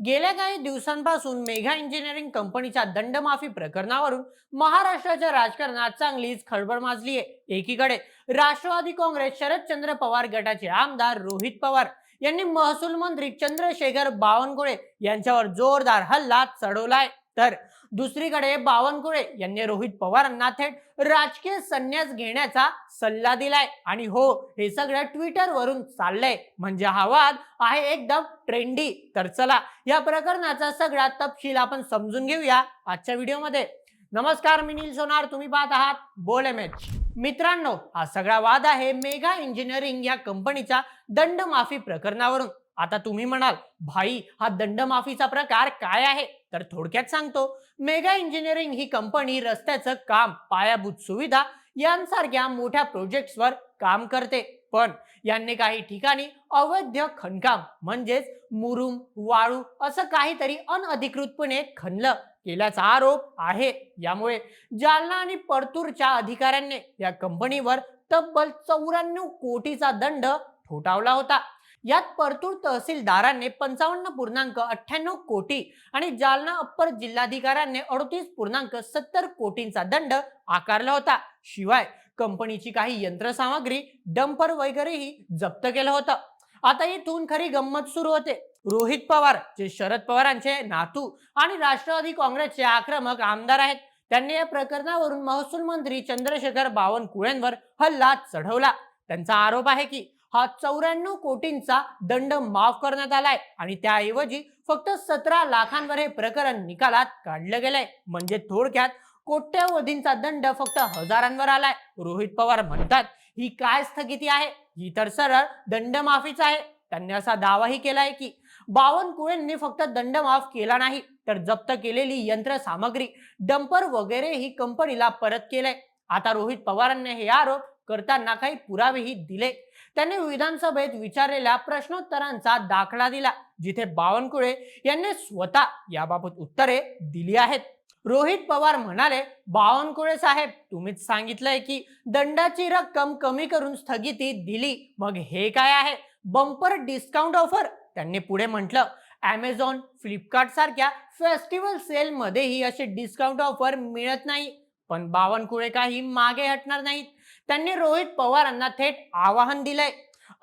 गेल्या काही दिवसांपासून मेघा इंजिनिअरिंग कंपनीच्या दंडमाफी प्रकरणावरून महाराष्ट्राच्या राजकारणात चांगलीच खळबळ माजली आहे. एकीकडे राष्ट्रवादी काँग्रेस शरदचंद्र पवार गटाचे आमदार रोहित पवार यांनी महसूल मंत्री चंद्रशेखर बावनकुळे यांच्यावर जोरदार हल्ला चढवलाय. तर दुसरीकडे बावनकुळे यांनी रोहित पवारांना थेट राजकीय संन्यास घेण्याचा सल्ला दिलाय. आणि हो हे सगळं ट्विटर वरून चाललंय. म्हणजे हा वाद आहे एकदम ट्रेंडी तर चला या प्रकरणाचा सगळा तपशील आपण समजून घेऊया आजच्या व्हिडिओमध्ये. नमस्कार मी नील सोनार. तुम्ही पाहत आहात बोल एम एच मित्रांनो हा सगळा वाद आहे मेगा इंजिनिअरिंग या कंपनीच्या दंडमाफी प्रकरणावरून. आता तुम्ही म्हणाल भाई हा दंडमाफीचा प्रकार काय आहे? तर थोडक्यात सांगतो मेगा इंजिनिअरिंग ही कंपनी रस्त्याचं काम पायाभूत सुविधा यांसारख्या मोठ्या प्रोजेक्ट्सवर काम करते. पण यांनी काही ठिकाणी अवैध खणकाम म्हणजेच मुरुम वाळू असं काहीतरी अनधिकृतपणे खणलं केल्याचा आरोप आहे. यामुळे जालना आणि परतूरच्या अधिकाऱ्यांनी या कंपनीवर तब्बल चौऱ्याण्णव कोटीचा दंड ठोठावला होता. यात परतूर तहसीलदारांनी पंचावन्न पूर्णांक अठ्ठ्याण्णव कोटी आणि जालना अप्पर जिल्हाधिकाऱ्यांनी अडतीस पूर्णांक सत्तर कोटींचा दंड आकारला होता. शिवाय कंपनीची काही यंत्रसामग्री डंपर वगैरेही जप्त केलं होतं. आता इथून खरी गंमत सुरू होते. रोहित पवार जे शरद पवारांचे नातू आणि राष्ट्रवादी काँग्रेसचे आक्रमक आमदार आहेत त्यांनी या प्रकरणावरून महसूल मंत्री चंद्रशेखर बावनकुळेंवर हल्ला चढवला. त्यांचा आरोप आहे की हा चौऱ्याण्णव कोटींचा दंड माफ करण्यात आलाय. आणि त्याऐवजी फक्त सतरा लाखांवर हे प्रकरण निकालात काढलं गेलंय. म्हणजे थोडक्यात कोट्यावधींचा दंड फक्त हजारांवर आलाय. रोहित पवार म्हणतात ही काय स्थगिती आहे? ही तर सरळ दंडमाफीच आहे. त्यांनी असा दावाही केलाय की बावनकुळेंनी फक्त दंड माफ केला नाही तर जप्त केलेली यंत्र सामग्री डंपर वगैरे ही कंपनीला परत केलंय. आता रोहित पवारांनी हे आरोप करताना काही पुरावेही दिले. त्यांनी विधानसभेत विचारलेल्या प्रश्नोत्तरांचा दाखला दिला जिथे बावनकुळे यांनी स्वतः याबाबत उत्तरे दिली आहेत. रोहित पवार म्हणाले बावनकुळे साहेब तुम्हीच सांगितलंय की दंडाची रक्कम कमी करून स्थगिती दिली. मग हे काय आहे? Bumper discount offer. त्यांनी पुढे म्हटलं ॲमेझॉन फ्लिपकार्ट सारख्या फेस्टिवल सेलमध्येही असे डिस्काउंट ऑफर मिळत नाही. पण बावनकुळे काही मागे हटणार नाहीत. त्यांनी रोहित पवारांना थेट आवाहन दिलंय.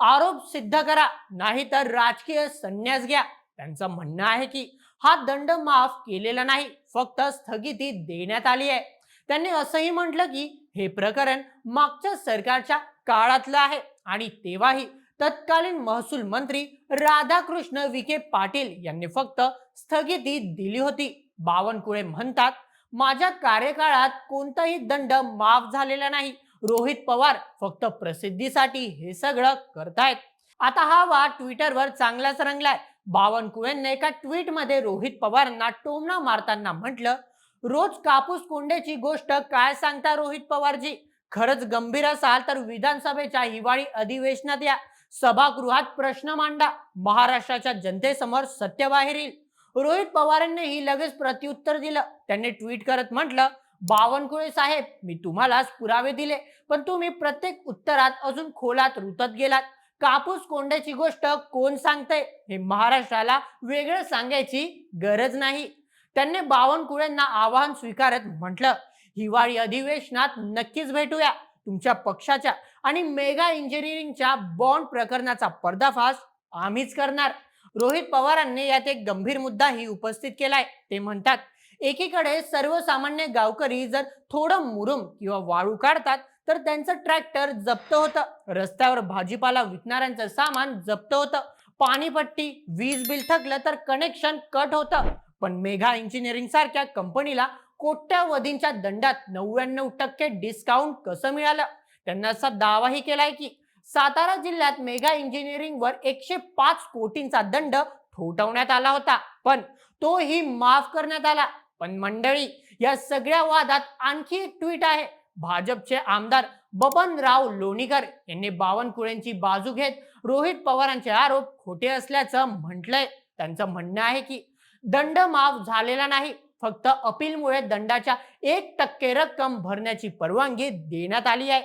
आरोप सिद्ध करा नाहीतर राजकीय संन्यास घ्या. त्यांचं म्हणणं आहे की हा दंड माफ केलेला नाही फक्त स्थगिती देण्यात आली आहे. त्यांनी असंही म्हटलं की हे प्रकरण मागच्या सरकारच्या काळातलं आहे आणि तेव्हाही तत्कालीन महसूल मंत्री राधाकृष्ण विखे पाटील यांनी फक्त स्थगिती दिली होती. बावनकुळे म्हणतात माझ्या कार्यकाळात कोणताही दंड माफ झालेला नाही. रोहित पवार फक्त प्रसिद्धीसाठी हे सगळं करतायत. आता हा वाद ट्विटरवर चांगलाच रंगलाय. बावनकुळेंनी एका ट्विटमध्ये रोहित पवारांना टोमणा मारताना म्हटलं रोज कापूस कोंड्याची गोष्ट काय सांगता रोहित पवारजी? खरंच गंभीर असाल तर विधानसभेच्या हिवाळी अधिवेशनात या. सभागृहात प्रश्न मांडा. महाराष्ट्राच्या जनतेसमोर सत्य बाहेर येईल रोहित पवारांनीही लगेच प्रत्युत्तर दिलं. त्यांनी ट्विट करत म्हटलं बावनकुळे साहेब मी तुम्हालाच पुरावे दिले पण तुम्ही प्रत्येक उत्तरात अजून खोलात रुतत गेलात. कापूस कोंड्याची गोष्ट कोण सांगतंय हे महाराष्ट्राला वेगळं सांगायची गरज नाही. त्यांनी बावनकुळेंना आवाहन स्वीकारत म्हटलं हिवाळी अधिवेशनात नक्कीच भेटूया तुमच्या पक्षाच्या आणि मेगा इंजिनिअरिंगच्या बॉन्ड प्रकरणाचा पर्दाफाश आम्हीच करणार. रोहित पवारांनी यात एक गंभीर मुद्दाही उपस्थित केलाय. ते म्हणतात एकीकडे सर्वसामान्य गावकरी जर थोडं मुरुम किंवा वाळू काढतात तर त्यांचं ट्रॅक्टर जप्त होतं. रस्त्यावर भाजीपाला विकणाऱ्यांचं सामान जप्त होतं. पाणीपट्टी वीज बिल थकलं तर कनेक्शन कट होतं. पण मेघा इंजिनिअरिंग सारख्या कंपनीला कोट्यावधींच्या दंडात नव्याण्णव टक्के डिस्काउंट कसं मिळालं? त्यांना असा दावाही केलाय की सातारा जिल्ह्यात मेगा इंजिनिअरिंग वर एकशे पाच कोटींचा दंड ठोठवण्यात आला होता. पण तोही माफ करण्यात आला. पण मंडळी या सगळ्या वादात आणखी एक ट्विट आहे. भाजपचे आमदार बबनराव लोणीकर यांनी बावनकुळेंची बाजू घेत रोहित पवारांचे आरोप खोटे असल्याचं म्हटलंय. त्यांचं म्हणणं आहे की दंड माफ झालेला नाही फक्त अपीलमुळे दंडाच्या एक टक्के रक्कम भरण्याची परवानगी देण्यात आली आहे.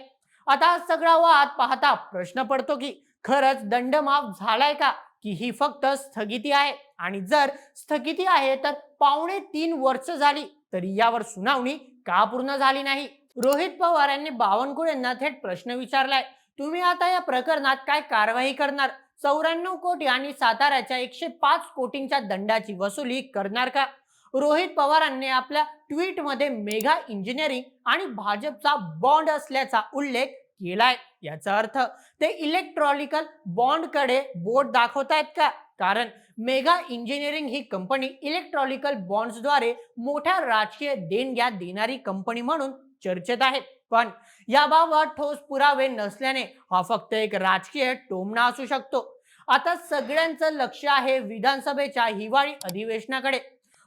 आता सगळा वाद पाहता प्रश्न पडतो की खरंच दंड माफ झालाय का? की ही फक्त स्थगिती आहे? आणि जर स्थगिती आहे तर पावणे तीन वर्ष झाली तरी यावर सुनावणी का पूर्ण झाली नाही? रोहित पवार यांनी बावनकुळेंना थेट प्रश्न विचारलाय तुम्ही आता या प्रकरणात काय कारवाई करणार? चौऱ्याण्णव कोटी आणि साताऱ्याच्या एकशे पाच कोटींच्या दंडाची वसुली करणार का? रोहित पवारांनी आपल्या ट्विटमध्ये मेगा इंजिनिअरिंग आणि भाजपचा बॉन्ड असल्याचा उल्लेख केलाय. याचा अर्थ ते इलेक्ट्रॉनिकल बॉन्डकडे बोट दाखवतायत का? कारण मेगा इंजिनिअरिंग ही कंपनी इलेक्ट्रॉनिकल बॉन्ड्सद्वारे मोठ्या राजकीय देणग्या देणारी कंपनी म्हणून चर्चेत आहे. पण याबाबत ठोस पुरावे नसल्याने हा फक्त एक राजकीय टोमणा असू शकतो. आता सगळ्यांचं लक्ष आहे विधानसभेच्या हिवाळी अधिवेशनाकडे.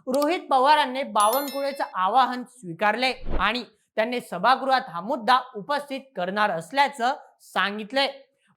रोहित पवारांनी बावनकुळेचं आवाहन स्वीकारले आणि त्यांनी सभागृहात हा मुद्दा उपस्थित करणार असल्याचं सांगितलंय.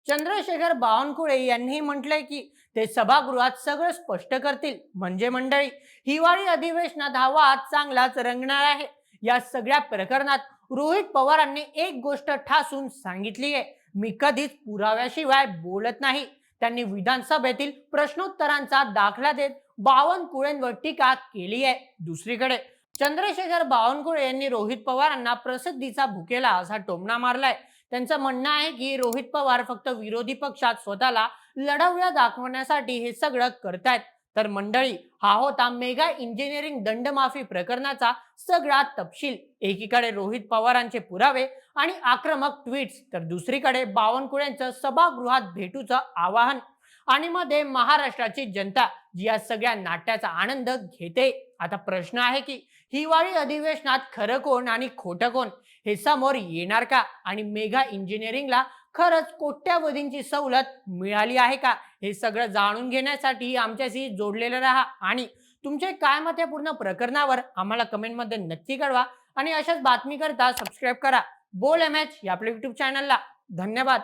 चंद्रशेखर बावनकुळे यांनी म्हटलंय की ते सभागृहात सगळं स्पष्ट करतील. म्हणजे मंडळी हिवाळी अधिवेशनात हा वाद चांगलाच रंगणार आहे. या सगळ्या प्रकरणात रोहित पवारांनी एक गोष्ट ठासून सांगितली आहे. मी कधीच पुराव्याशिवाय बोलत नाही. त्यांनी विधानसभेतील प्रश्नोत्तरांचा दाखला देत बावनकुळेंवर टीका केली आहे. दुसरीकडे चंद्रशेखर बावनकुळे यांनी रोहित पवारांना प्रसिद्धीचा भुकेला असा टोमणा मारलाय. त्यांचं म्हणणं आहे की रोहित पवार फक्त विरोधी पक्षात स्वतःला लढवल्या दाखवण्यासाठी हे सगळं करतायत. तर मंडळी हा होता मेगा इंजिनिअरिंग दंडमाफी प्रकरणाचा सगळा तपशील. एकीकडे रोहित पवारांचे पुरावे आणि आक्रमक ट्विट्स तर दुसरीकडे बावनकुळ्यांचं सभागृहात भेटूचं आवाहन. आणि मध्ये महाराष्ट्राची जनता जी या सगळ्या नाट्याचा आनंद घेते. आता प्रश्न आहे की हिवाळी अधिवेशनात खरं कोण आणि खोटं कोण? हे समोर येणार का? आणि मेगा इंजिनिअरिंगला खरंच कोट्यावधींची सवलत मिळाली आहे का? हे सगळं जाणून घेण्यासाठी आमच्याशी जोडलेलं राहा. आणि तुमचे काय मत या पूर्ण प्रकरणावर आम्हाला कमेंटमध्ये नक्की कळवा. आणि अशाच बातमी करता सबस्क्राईब करा. बोल एम एच या आपल्या युट्यूब चॅनलला धन्यवाद.